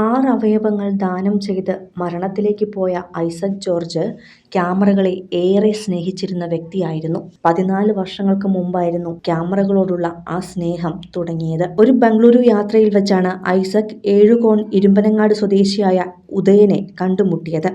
ആറ് അവയവങ്ങൾ ദാനം ചെയ്ത് മരണത്തിലേക്ക് പോയ ഐസക് ജോർജ് ക്യാമറകളെ ഏറെ സ്നേഹിച്ചിരുന്ന വ്യക്തിയായിരുന്നു. പതിനാല് വർഷങ്ങൾക്ക് മുമ്പായിരുന്നു ക്യാമറകളോടുള്ള ആ സ്നേഹം തുടങ്ങിയത്. ഒരു ബംഗളൂരു യാത്രയിൽ വെച്ചാണ് ഐസക് ഏഴുകോൺ ഇരുമ്പനങ്ങാട് സ്വദേശിയായ ഉദയനെ കണ്ടുമുട്ടിയത്.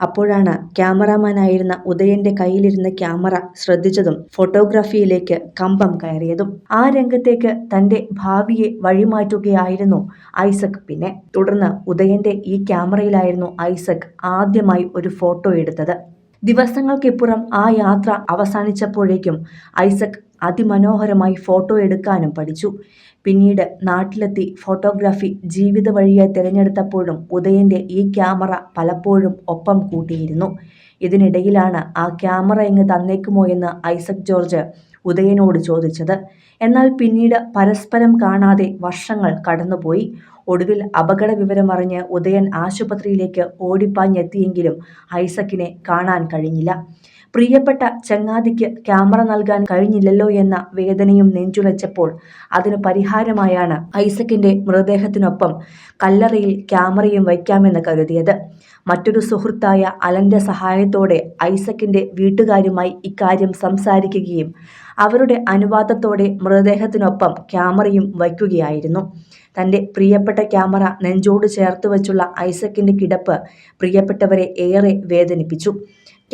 അപ്പോഴാണ് ക്യാമറാമാനായിരുന്ന ഉദയന്റെ കയ്യിലിരുന്ന ക്യാമറ ശ്രദ്ധിച്ചതും ഫോട്ടോഗ്രാഫിയിലേക്ക് കമ്പം കയറിയതും. ആ രംഗത്തേക്ക് തന്റെ ഭാവിയെ വഴിമാറ്റുകയായിരുന്നു ഐസക് പിന്നെ. തുടർന്ന് ഉദയന്റെ ഈ ക്യാമറയിലായിരുന്നു ഐസക് ആദ്യമായി ഒരു ഫോട്ടോ എടുത്തത്. ദിവസങ്ങൾക്കിപ്പുറം ആ യാത്ര അവസാനിച്ചപ്പോഴേക്കും ഐസക് അതിമനോഹരമായി ഫോട്ടോ എടുക്കാനും പഠിച്ചു. പിന്നീട് നാട്ടിലെത്തി ഫോട്ടോഗ്രാഫി ജീവിത വഴിയായി തിരഞ്ഞെടുത്തപ്പോഴും ഉദയന്റെ ഈ ക്യാമറ പലപ്പോഴും ഒപ്പം കൂട്ടിയിരുന്നു. ഇതിനിടയിലാണ് ആ ക്യാമറ ഇങ്ങ് തന്നേക്കുമോ എന്ന് ഐസക് ജോർജ് ഉദയനോട് ചോദിച്ചത്. എന്നാൽ പിന്നീട് പരസ്പരം കാണാതെ വർഷങ്ങൾ കടന്നുപോയി. ഒടുവിൽ അപകട വിവരമറിഞ്ഞ് ഉദയൻ ആശുപത്രിയിലേക്ക് ഓടിപ്പാഞ്ഞെത്തിയെങ്കിലും ഐസക്കിനെ കാണാൻ കഴിഞ്ഞില്ല. പ്രിയപ്പെട്ട ചങ്ങാതിക്ക് ക്യാമറ നൽകാൻ കഴിഞ്ഞില്ലല്ലോ എന്ന വേദനയും നെഞ്ചുലച്ചപ്പോൾ അതിനു പരിഹാരമായാണ് ഐസക്കിന്റെ മൃതദേഹത്തിനൊപ്പം കല്ലറയിൽ ക്യാമറയും വയ്ക്കാമെന്ന് കരുതിയത്. മറ്റൊരു സുഹൃത്തായ അലന്റെ സഹായത്തോടെ ഐസക്കിന്റെ വീട്ടുകാരുമായി ഇക്കാര്യം സംസാരിക്കുകയും അവരുടെ അനുവാദത്തോടെ മൃതദേഹത്തിനൊപ്പം ക്യാമറയും വയ്ക്കുകയായിരുന്നു. തന്റെ പ്രിയപ്പെട്ട ക്യാമറ നെഞ്ചോട് ചേർത്ത് വെച്ചുള്ള ഐസക്കിന്റെ കിടപ്പ് പ്രിയപ്പെട്ടവരെ ഏറെ വേദനിപ്പിച്ചു.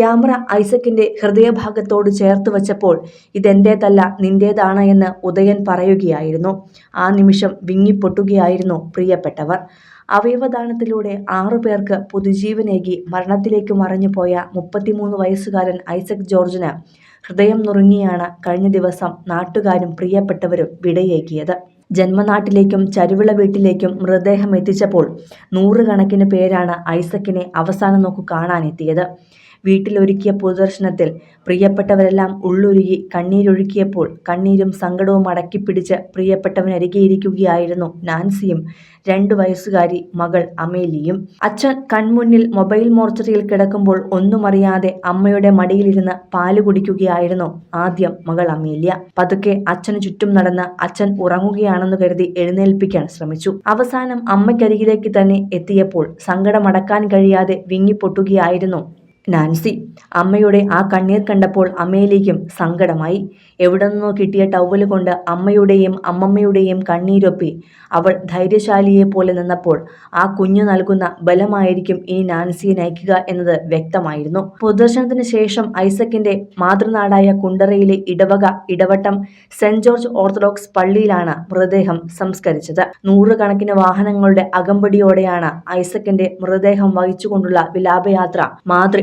ക്യാമറ ഐസക്കിന്റെ ഹൃദയഭാഗത്തോട് ചേർത്ത് വച്ചപ്പോൾ ഇതെന്റേതല്ല നിന്റേതാണ് എന്ന് ഉദയൻ പറയുകയായിരുന്നു. ആ നിമിഷം വിങ്ങിപ്പൊട്ടുകയായിരുന്നു പ്രിയപ്പെട്ടവർ. അവയവദാനത്തിലൂടെ ആറുപേർക്ക് പുതുജീവനേകി മരണത്തിലേക്ക് മറഞ്ഞുപോയ മുപ്പത്തിമൂന്ന് വയസ്സുകാരൻ ഐസക് ജോർജിന് ഹൃദയം നുറുങ്ങിയാണ് കഴിഞ്ഞ ദിവസം നാട്ടുകാരും പ്രിയപ്പെട്ടവരും വിടയേക്കിയത് ജന്മനാട്ടിലേക്കും ചരുവിള വീട്ടിലേക്കും മൃതദേഹം എത്തിച്ചപ്പോൾ നൂറുകണക്കിന് പേരാണ് ഐസക്കിനെ അവസാനം നോക്കു കാണാനെത്തിയത്. വീട്ടിലൊരുക്കിയ പൊതുദർശനത്തിൽ പ്രിയപ്പെട്ടവരെല്ലാം ഉള്ളുരുകി കണ്ണീരൊഴുക്കിയപ്പോൾ കണ്ണീരും സങ്കടവും അടക്കിപ്പിടിച്ച് പ്രിയപ്പെട്ടവനരികെയിരിക്കുകയായിരുന്നു നാൻസിയും രണ്ടു വയസ്സുകാരി മകൾ അമേലിയും. അച്ഛൻ കൺമുന്നിൽ മൊബൈൽ മോർച്ചറിയിൽ കിടക്കുമ്പോൾ ഒന്നുമറിയാതെ അമ്മയുടെ മടിയിലിരുന്ന് പാൽ കുടിക്കുകയായിരുന്നു ആദ്യം മകൾ അമേലിയ. പതുക്കെ അച്ഛന് ചുറ്റും നടന്ന് അച്ഛൻ ഉറങ്ങുകയാണെന്ന് കരുതി എഴുന്നേൽപ്പിക്കാൻ ശ്രമിച്ചു. അവസാനം അമ്മയ്ക്കരികിലേക്ക് തന്നെ എത്തിയപ്പോൾ സങ്കടമടക്കാൻ കഴിയാതെ വിങ്ങിപ്പൊട്ടുകയായിരുന്നു നാൻസി അമ്മയുടെ ആ കണ്ണീർ കണ്ടപ്പോൾ അമ്മയിലേക്കും സങ്കടമായി. എവിടെ നിന്നോ കിട്ടിയ ടവൽ കൊണ്ട് അമ്മയുടെയും അമ്മമ്മയുടെയും കണ്ണീരൊപ്പി അവൾ ധൈര്യശാലിയെ പോലെ നിന്നപ്പോൾ ആ കുഞ്ഞു നൽകുന്ന ബലമായിരിക്കും ഇനി നാൻസിയെ നയിക്കുക എന്നത് വ്യക്തമായിരുന്നു. പൊതുദർശനത്തിന് ശേഷം ഐസക്കിന്റെ മാതൃനാടായ കുണ്ടറയിലെ ഇടവക ഇടവട്ടം സെന്റ് ജോർജ് ഓർത്തഡോക്സ് പള്ളിയിലാണ് മൃതദേഹം സംസ്കരിച്ചത്. നൂറുകണക്കിന് വാഹനങ്ങളുടെ അകമ്പടിയോടെയാണ് ഐസക്കിന്റെ മൃതദേഹം വഹിച്ചുകൊണ്ടുള്ള വിലാപയാത്ര മാതൃ